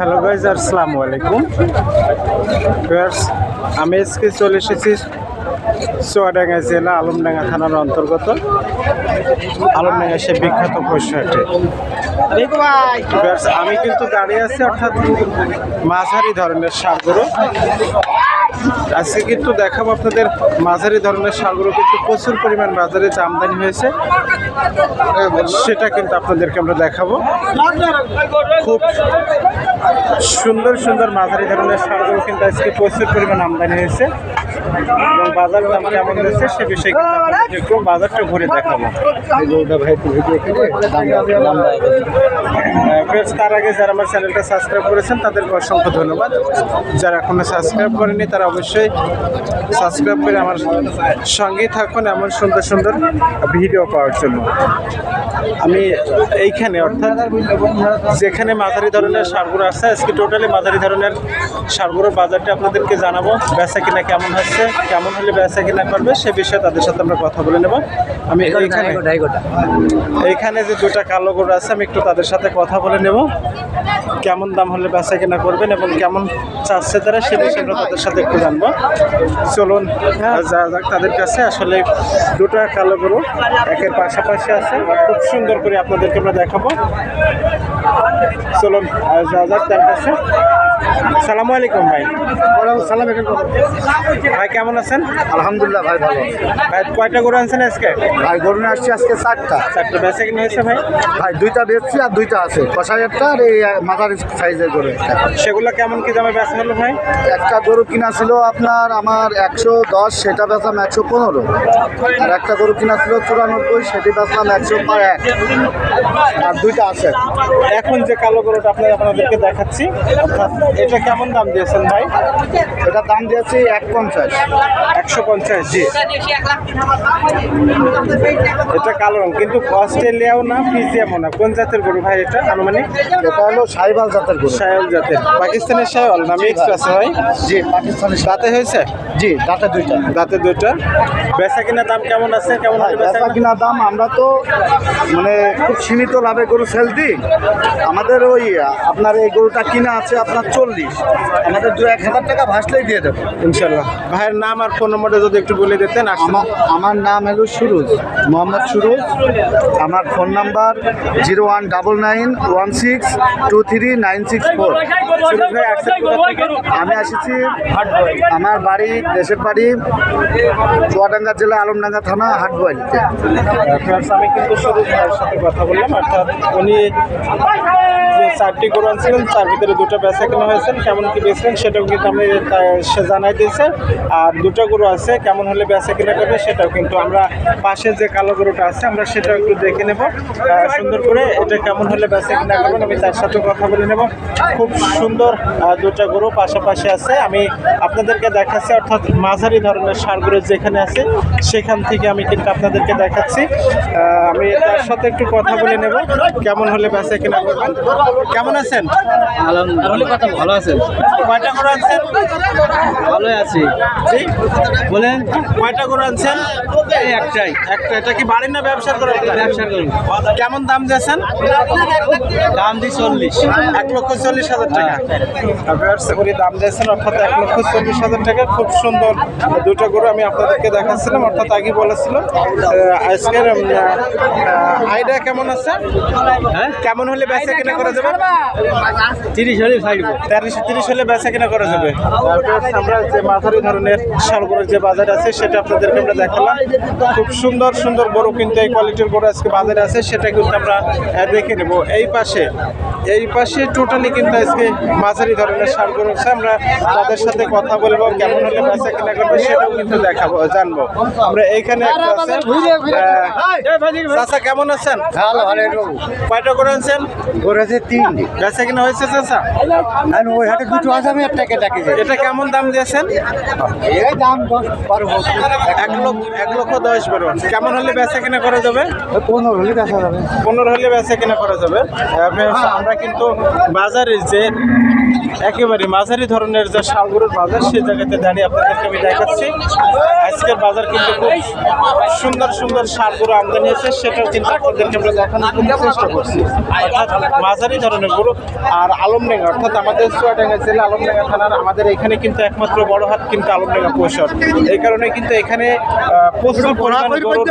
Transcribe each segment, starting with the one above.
Hello guys আসসালামু আলাইকুম। আমি আজকে চলে এসেছি চুয়াডাঙ্গা জেলা আলমডাঙ্গা থানার অন্তর্গত। আলমডাঙ্গা সে বিখ্যাত Viewers, আমি কিন্তু দাঁড়িয়ে আছি অর্থাৎ মাঝারি ধরনের সারগুলো। আজকে কিন্তু দেখাবো আপনাদের মাঝারি ধরনের সারগুলো কিন্তু প্রচুর পরিমাণ বাজারে আমদানি হয়েছে। সেটা কিন্তু আপনাদেরকে আমরা দেখাবো। খুব সুন্দর সুন্দর মাঝারি ধরনের সারগুলো কিন্তু আজকে প্রচুর পরিমাণ আমদানি হয়েছে। এবং বাজার দাম কেমন হয়েছে সে বিষয়ে কিন্তু একটু বাজারটা ঘুরে দেখাবো। তার আগে যারা আমার চ্যানেলটা সাবস্ক্রাইব করেছেন তাদেরকে অসংখ্য ধন্যবাদ। যারা এখনও সাবস্ক্রাইব করেনি তারা অবশ্যই সাবস্ক্রাইব করে আমার সঙ্গেই থাকুন এমন সুন্দর সুন্দর ভিডিও পাওয়ার জন্য। আমি এইখানে অর্থাৎ যেখানে মাঝারি ধরনের সারগুলো আছে আজকে টোটালি মাঝারি ধরনের সারগুলোর বাজারটা আপনাদেরকে জানাব বেচা কিনা কেমন হচ্ছে কেমন হলে বেচা কিনা করবে সে বিষয়ে তাদের সাথে আমরা কথা বলে নেব। আমি এইখানে এইখানে যে দুটা কালো গরু আছে আমি একটু তাদের সাথে কথা বলে নেব কেমন দাম হলে বেচা কিনা করবেন এবং কেমন চাচ্ছে তারা সে বিষয়ে আমরা তাদের সাথে একটু জানব। চলুন যা যাক তাদের কাছে আসলে দুটা কালো গরু একের পাশাপাশি আছে খুব সুন্দর করে আপনাদেরকে আমরা দেখাবো। চলুন আর যা যাক তার কাছে সালামু আলাইকুম ভাই। সালাম ভাই কেমন আছেন? আলহামদুলিল্লাহ ভাই ভালো ভাই কয়টা গরু আনছেন আজকে? ভাই গরু নিয়ে আসছি আজকে চারটা। চারটা বেচা কিনা হয়েছে ভাই? ভাই দুইটা বেচছি আর দুইটা আছে। কষাই একটা আর এই মাথার সাইজের গরু সেগুলো কেমন কি দামে বেচা হলো ভাই? একটা গরু কিনা ছিল আপনার আমার একশো দশ সেটা বেচলাম একশো পনেরো। আর একটা গরু কিনা ছিল চুরানব্বই সেটি বেচলাম একশো এক। আর দুইটা আছে। এখন যে কালো গরুটা আপনার আপনাদেরকে দেখাচ্ছি অর্থাৎ এটা কেমন দাম দিয়েছেন ভাই? এটা দাম দিয়েছি এক পঞ্চাশ একশো পঞ্চাশ জি। এটা কালো রং কিন্তু অস্ট্রেলিয়াও না ফিজিয়ামও না। কোন জাতের গরু ভাই এটা আনুমানিক? এটা হলো সাইবাল জাতের গরু। সায়ল জাতের। পাকিস্তানের সায়ল না মিক্স আছে ভাই? জি পাকিস্তানের দাঁতে হয়েছে? জি দাঁতে দুইটা। দাঁতে দুইটা। বেচা কিনা দাম কেমন আছে? কেমন বেচা কিনা? দাম আমরা তো মানে খুব সীমিত লাভে গরু সেল দিই আমাদের ওই আপনার এই গরুটা কিনা আছে আপনার চল্লিশ। আমাদের দু এক হাজার টাকা ভাসলেই দিয়ে দেবো। ইনশাল্লাহ। ভাইয়ের নাম আর ফোন নম্বরটা যদি একটু বলে দিতেন আমার নাম হলো সুরজ মোহাম্মদ সুরজ। আমার phone number zero one double nine one six two three nine six four. আমি আসছি আমার বাড়ি দেশের বাড়ি চুয়াডাঙ্গা জেলা আলমডাঙ্গা থানা Friends, আমি কিন্তু সুরজ ভাইয়ের সাথে কথা বললাম অর্থাৎ উনি চারটি গরু আনছিলেন তার ভিতরে দুটো বেচা কেনা হয়েছেন কেমন কি বেচলেন সেটাও কিন্তু আমি সে জানাই দিয়েছে। আর দুটো গরু আছে, কেমন হলে বেচা কেনা করবে সেটাও কিন্তু আমরা, পাশে যে কালো গরুটা আছে, আমরা সেটাও একটু দেখে নেব। সুন্দর করে এটা কেমন হলে বেচা কেনা করবেন, আমি তার সাথে কথা বলে নেব। খুব সুন্দর দুটো গরু পাশাপাশি আছে। আমি আপনাদেরকে দেখাচ্ছি, অর্থাৎ মাঝারি ধরনের সারগুলো যেখানে আছে, সেখান থেকে আমি কিন্তু আপনাদেরকে দেখাচ্ছি। আমি তার সাথে একটু কথা বলে নেব, কেমন হলে বেচা কেনা করবেন। কেমন আছেন? আলহামদুলিল্লাহ। ভালো আছেন। কয়টা গরু আনছেন? ভালোই আছি? বলেন। কয়টা গরু আনছেন? এই একটাই। একটা এটা কি বাড়ির না ব্যবসা করে ব্যবসা করি কেমন দাম দিয়েছেন? দাম দিই চল্লিশ। এক লক্ষ চল্লিশ হাজার টাকা। ব্যবসা করে দাম দিয়েছেন অর্থাৎ এক লক্ষ চল্লিশ হাজার টাকা। খুব সুন্দর দুটো গরু আমি আপনাদেরকে দেখাচ্ছিলাম অর্থাৎ আগে বলেছিল। আহ, আজকের আইডিয়া কেমন আছে? হ্যাঁ? কেমন হলে বেচা কেনা করা যাবে? তিরিশ হলে থাকব তেরিশ তিরিশ হলে বেচা কেনা করা যাবে। আমরা যে মাঝারি ধরনের শালগড়ের যে বাজার আছে সেটা আপনাদেরকে আমরা দেখালাম। খুব সুন্দর সুন্দর গরু কিন্তু এই কোয়ালিটির গরু আজকে বাজারে আছে সেটা কিন্তু আমরা দেখে নেব। এই পাশে এই পাশে টোটালি কিন্তু আজকে মাঝারি ধরনের সার গরু আছে। আমরা তাদের সাথে কথা বলব কেমন হলে বেচা কেনা করবে সেটাও কিন্তু দেখাবো জানব। আমরা এইখানে একটা আছে চাচা কেমন আছেন? ভালো ভালো কয়টা করে আনছেন? করেছে বেচা কিনা হয়েছে চাচা? ওই হাটে দুটো আছে আমি একটাকে ডাকি এটা কেমন দাম দিয়েছেন? এই দাম বারো এক লক্ষ এক লক্ষ দশ বারো। কেমন হলে বেচা কেনা করা যাবে? পনেরো হলে দেখা যাবে। পনেরো হলে বেচা কেনা করা যাবে। আমরা কিন্তু বাজারে যে একেবারে মাঝারি ধরনের যে সারগরুর বাজার সেই জায়গাতে দাঁড়িয়ে আপনাদেরকে আমি দেখাচ্ছি। আজকের বাজার কিন্তু খুব সুন্দর সুন্দর সারগরু আমদানি হয়েছে সেটাও কিন্তু আপনাদেরকে আমরা দেখানোর চেষ্টা করছি। অর্থাৎ মাঝারি ধরনের গরু আর আলমডাঙ্গা অর্থাৎ আমাদের চুয়াডাঙ্গা জেলা আলমডাঙ্গা থানার আমাদের এখানে কিন্তু একমাত্র বড় হাট কিন্তু আলমডাঙ্গা পরিসর এই কারণে কিন্তু এখানে প্রচুর পরিমাণ গরুর,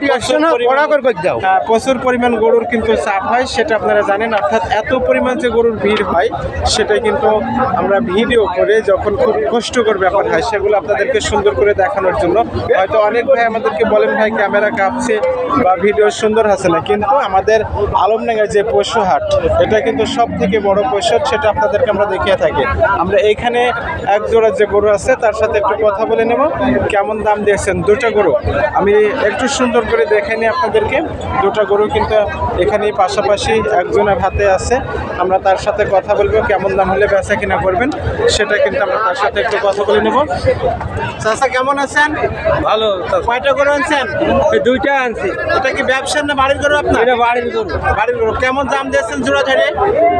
প্রচুর পরিমাণ- প্রচুর পরিমাণ গরুর কিন্তু চাপ হয় সেটা আপনারা জানেন। অর্থাৎ এত পরিমাণ যে গরুর ভিড় হয় সেটা কিন্তু আমরা ভিডিও করে যখন খুব কষ্টকর ব্যাপার হয় সেগুলো আপনাদেরকে সুন্দর করে দেখানোর জন্য। হয়তো অনেক ভাই আমাদেরকে বলেন ভাই ক্যামেরা কাঁপছে বা ভিডিও সুন্দর আছে না। কিন্তু আমাদের আলমডাঙ্গার যে পশু হাট এটা কিন্তু সব থেকে বড় হাট, সেটা আপনাদেরকে আমরা দেখিয়ে থাকি। আমরা এইখানে এক জোড়া যে গরু আছে তার সাথে একটু কথা বলে নেব। কেমন দাম দিয়েছেন? দুটো গরু। আমি একটু সুন্দর করে দেখে নিই আপনাদেরকে। দুটো গরু কিন্তু এখানেই পাশাপাশি একজনের হাতে আছে। আমরা তার সাথে কথা বলব কেমন দাম হলে বেচা কিনা করবেন সেটা কিন্তু আমরা তার সাথে একটু কথা বলে নেব। চাচা কেমন আছেন? ভালো কয়টা গরু আনছেন? দুইটা আনছি। এটা কি ব্যবসা না বাড়ির গরু আপনার? এটা বাড়ির গরু। বাড়ির গরু। কেমন দাম দিয়েছেন জোড়া ধরে?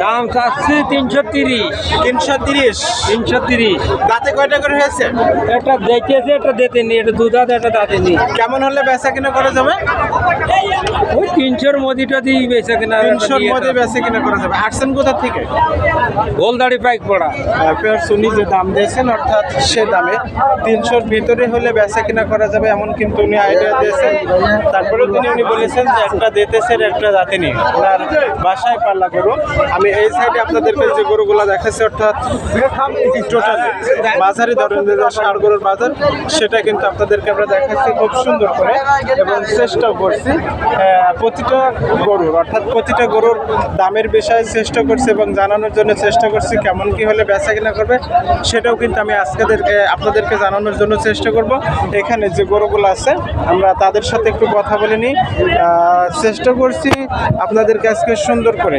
দাম চাচ্ছি তিনশো তিরিশ। তিনশো তিরিশ। তিনশো তিরিশ। দাঁতে কয়টা করে হয়েছে? এটা দেখেছে এটা দিতে নি এটা দুধাত এটা দাঁতে নি কেমন হলে বেচা কিনা করা যাবে? ওই তিনশোর মদিটা দিয়ে বেঁচে কিনা তিনশোর মধ্যে বেচা কিনা করা যাবে। আসছেন কোথা থেকে? গোলদাড়ি পাইক পড়া উনি যে দাম দিয়েছেন অর্থাৎ সে দামে তিনশোর ভিতরে হলে বেচা কিনা করা যাবে এমন কিন্তু উনি আইডিয়া দিয়েছেন। তারপরে তিনি উনি বলেছেন যে একটা দেতেছের একটা জাতি নেই ওনার বাসায় পাল্লা গরু। আমি এই সাইডে আপনাদেরকে যে গরুগুলো দেখাচ্ছি অর্থাৎ টোটাল মাঝারি ধরনের ষাড় গরুর বাজার, সেটা কিন্তু আপনাদেরকে আমরা দেখাচ্ছি খুব সুন্দর করে এবং চেষ্টাও করছি প্রতিটা গরুর, অর্থাৎ প্রতিটা গরুর দামের বিষয়ে চেষ্টা করছি এবং জানানোর জন্য চেষ্টা করছি কেমন কি হলে বেচা কিনা করবে, সেটাও কিন্তু আমি আজকেদেরকে, আপনাদেরকে জানানোর জন্য চেষ্টা করব। এখানে যে গরুগুলো আছে, আমরা তাদের সাথে একটু কথা বলে নিই। চেষ্টা করছি আপনাদেরকে আজকে সুন্দর করে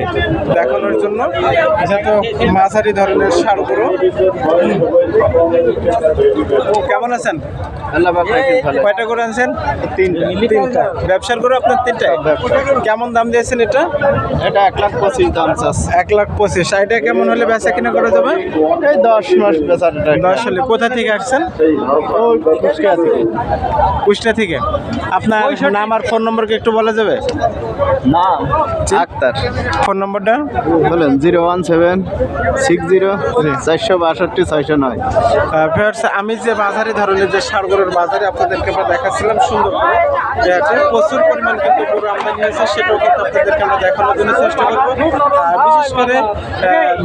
দেখানোর জন্য। যেহেতু মাঝারি ধরনের সার গরু কেমন আছেন? কয়টা করে আনছেন? তিনটা তিনটা। ব্যবসার করে আপনার তিনটা? কেমন দাম দিয়েছেন এটা? এটা এক লাখ পঁচিশ দাম চাষ এক লাখ পঁচিশ। এটা কেমন হলে বেচা কিনা করা যাবে? এই দশ মাস বেচারটা দশ হলে কোথা থেকে আসছেন? কুষ্টা থেকে। আপনার নাম আর ফোন নম্বরকে একটু বলা যাবে? নাম? আক্তার। ফোন নম্বরটা? বলেন zero one seven six zero চারশো বাষট্টি ছয়শো নয়। আমি যে বাজারে ধরনের যে সারগরের বাজারে আপনাদেরকে আমরা দেখাচ্ছিলাম, সুন্দর করে প্রচুর পরিমাণ কিন্তু গরু আমদানি হয়েছে, সেটাও কিন্তু আপনাদেরকে আমরা দেখানোর জন্য চেষ্টা করব। বিশেষ করে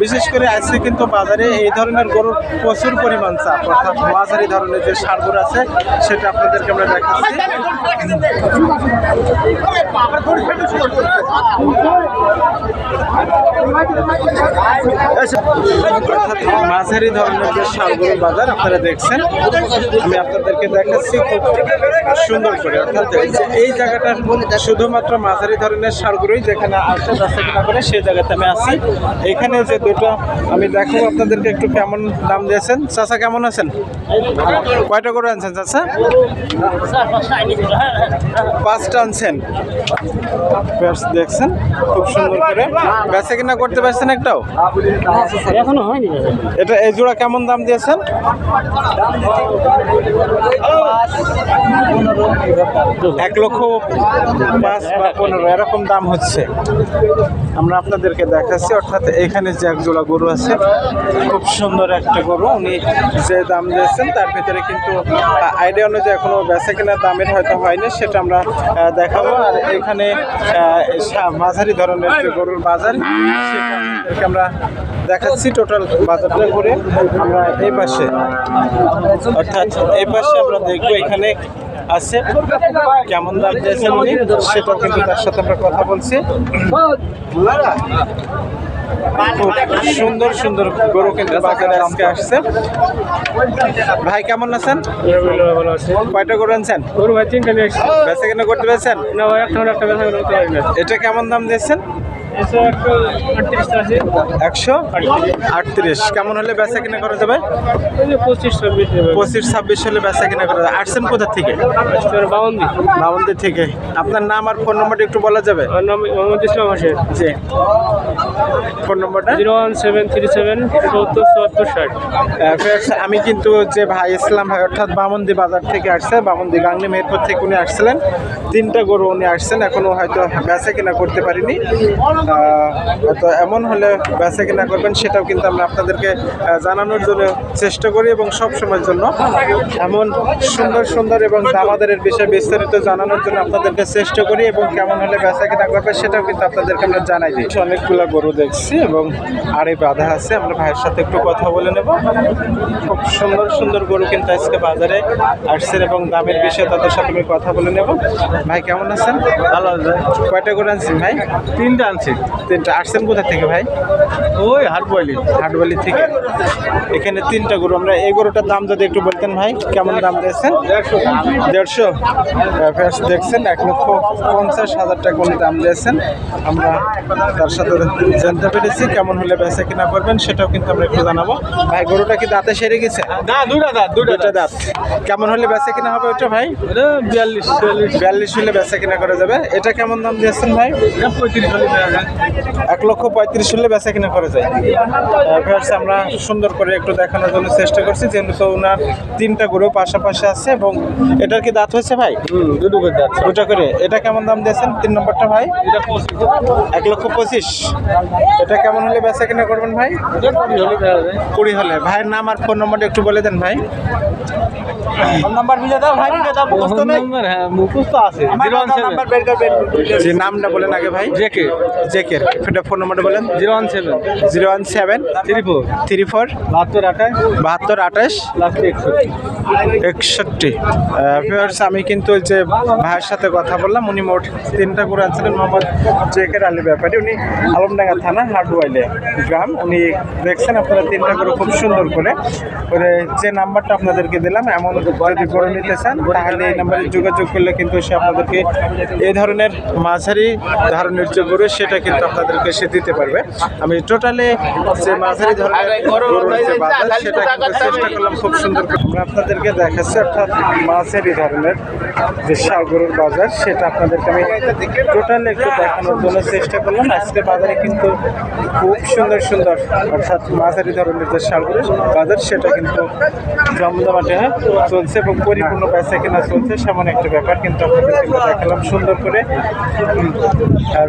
বিশেষ করে আজকে কিন্তু বাজারে এই ধরনের গরুর প্রচুর পরিমাণ চাপ, অর্থাৎ মাঝারি ধরনের যে সারগর আছে, সেটা আপনাদেরকে আমরা দেখাচ্ছি। মাঝারি ধরনের যে শালগরু বাজার, আপনারা দেখছেন। আমি আপনাদেরকে দেখাচ্ছি খুব সুন্দর করে। অর্থাৎ এই জায়গাটা শুধুমাত্র মাঝারি ধরনের শালগরুই যেখানে আসে বেচা কিনা করে, সেই জায়গাতে আমি আছি। এখানে যে দুটো আমি দেখাবো আপনাদেরকে একটু কেমন দাম দিয়েছেন। চাচা, কেমন আছেন? কয়টা করে আনছেন, চাচা? পাঁচটা আনছেন। দেখছেন? খুব সুন্দর করে। বেচা কিনা করতে পারছেন একটাও? এখনও হয়নি এটা এই জোড়া কেমন দাম দিয়েছেন? এক লক্ষ পাঁচ বা পনেরো এরকম দাম হচ্ছে। আমরা আপনাদেরকে দেখাচ্ছি অর্থাৎ এখানে যে এক জোড়া গরু আছে খুব সুন্দর একটা গরু। উনি যে দাম দিয়েছেন তার ভিতরে কিন্তু আইডিয়া অনুযায়ী এখনও বেচা কেনার দামের হয়তো হয়নি সেটা আমরা দেখাবো। আর এখানে মাঝারি ধরনের যে গরুর বাজার সেটা আমরা দেখাচ্ছি টোটাল বাজারটা করে। আমরা এই পাশে অর্থাৎ এই পাশে আমরা দেখব এখানে আছে কেমন দাম দিয়েছেন উনি সেটাও কিন্তু তার সাথে আমরা কথা বলছি। সুন্দর সুন্দর গরু কিন্তু বাজারে আজকে আসছে। ভাই কেমন আছেন? কয়টা গরু আনছেন? গরু ভাই তিনটা নিয়ে বেচা কেনা করতে পেরেছেন? এটা কেমন দাম দিয়েছেন? একশো আটত্রিশ কেমন হলে বেচা কিনা করা যাবে? পঁচিশ ছাব্বিশ হলে বেচা কিনা করা যাবে। আসছেন কোথা থেকে? বাউন্দি থেকে। আপনার নাম আর ফোন নম্বরটা একটু বলা যাবে? আমার নাম মোহাম্মদ ইসলাম হোসেন। জি। ফোন নম্বরটা? Zero one seven three seven চুয়াত্তর ষাট। আমি কিন্তু যে ভাই ইসলাম ভাই অর্থাৎ বামন্দি বাজার থেকে আসছে বামন্দি গাংনি মেহেরপুর থেকে উনি আসছিলেন। তিনটা গরু উনি আসছেন এখনও হয়তো বেচা কিনা করতে পারিনি। হয়তো এমন হলে বেচা কিনা করবেন সেটাও কিন্তু আমরা আপনাদেরকে জানানোর জন্য চেষ্টা করি এবং সব সময়ের জন্য। এমন সুন্দর সুন্দর এবং দামাদারের বিষয়ে বিস্তারিত জানানোর জন্য আপনাদেরকে চেষ্টা করি এবং কেমন হলে বেচা কিনা করবে সেটাও কিন্তু আপনাদেরকে আমরা জানাই দিই। অনেকগুলো গরু দেখছি এবং আরে বাধা আছে আমরা ভাইয়ের সাথে একটু কথা বলে নেব। খুব সুন্দর সুন্দর গরু কিন্তু আজকে বাজারে আসছেন এবং দামের বিষয়ে তাদের সাথে আমি কথা বলে নেব। ভাই কেমন আছেন? ভালো আছে। কয়টা গরু আনছেন ভাই? তিনটা আনছি। তিনটা। আসছেন কোথা থেকে ভাই? ওই হাটবলি। হাটবলি থেকে। এখানে তিনটা গরু। আমরা এই গরুটার দাম যদি একটু বলতেন ভাই কেমন দাম দিয়েছেন? দেড়শো। ফেরস দেখছেন এক লক্ষ পঞ্চাশ হাজার টাকা উনি দাম দিয়েছেন। আমরা তার সাথে জানতে পেরেছি কেমন হলে বেচা কিনা করবেন সেটাও কিন্তু আমরা একটু জানাব। ভাই গরুটা কি দাঁতে সেরে গেছে? না দুটা দাঁত দুটা দাঁত। কেমন হলে বেচা কিনা হবে ওটা ভাই? বিয়াল্লিশ বিয়াল্লিশ হলে বেচা কিনা করা যাবে। এটা কেমন দাম দিয়েছেন ভাই? পঁয়ত্রিশ হলে এক লক্ষ পঁয়ত্রিশ হলে বেচা কিনা করা যায়। আমরা সুন্দর করে একটু দেখানোর জন্য চেষ্টা করছি যেহেতু ওনার তিনটা গরু পাশাপাশি আছে এবং এটার কি দাঁত হয়েছে ভাই? দুটো করে দাঁত। দুটা করে। এটা কেমন দাম দিয়েছেন? তিন নম্বরটা ভাই? এটা পঁচিশ। এক লক্ষ পঁচিশ। এটা কেমন হলে বেচা কিনা করবেন ভাই? কুড়ি হলে ভাইয়ের নাম আর ফোন নম্বরটা একটু বলে দেন ভাই। হ্যাঁ। যে নামটা বলেন আগে ভাই। জেকে জেকের এটা ফোন নম্বরটা বলেন। Zero one seven. Zero one seven three four three four বাহাত্তর আঠাশ। বাহাত্তর আঠাশ। একষট্টি। একষট্টি। আমি কিন্তু ওই যে ভাইয়ের সাথে কথা বললাম উনি মোট তিনটা করে আনছিলেন মোহাম্মদ জেকের আলী ব্যাপারী। উনি আলমডাঙ্গা থানা হাটওয়াইলে গ্রাম। উনি দেখছেন আপনারা তিনটা করে খুব সুন্দর করে। ওরে যে নাম্বারটা আপনাদেরকে দিলাম এমন যদি করে নিতে চান তাহলে এই নাম্বারে যোগাযোগ করলে কিন্তু সে আপনাদেরকে এই ধরনের মাঝারি ধরনের যে গরু সেটা কিন্তু আপনাদেরকে সে দিতে পারবে। আমি টোটালে যে মাঝারি ধরনের গরুর যে বাজার সেটা কিন্তু চেষ্টা করলাম খুব সুন্দর আমরা আপনাদেরকে দেখাচ্ছি অর্থাৎ মাঝারি ধরনের যে সাগরের বাজার সেটা আপনাদেরকে আমি টোটালি একটু দেখানোর জন্য চেষ্টা করলাম। আজকে বাজারে কিন্তু খুব সুন্দর সুন্দর অর্থাৎ মাঝারি ধরনের যে সাগরের বাজার সেটা কিন্তু জমজমাটে হ্যাঁ চলছে এবং পরিপূর্ণ বেচা কেনা চলছে সেমন একটা ব্যাপার কিন্তু আপনাদেরকে দেখালাম সুন্দর করে। আর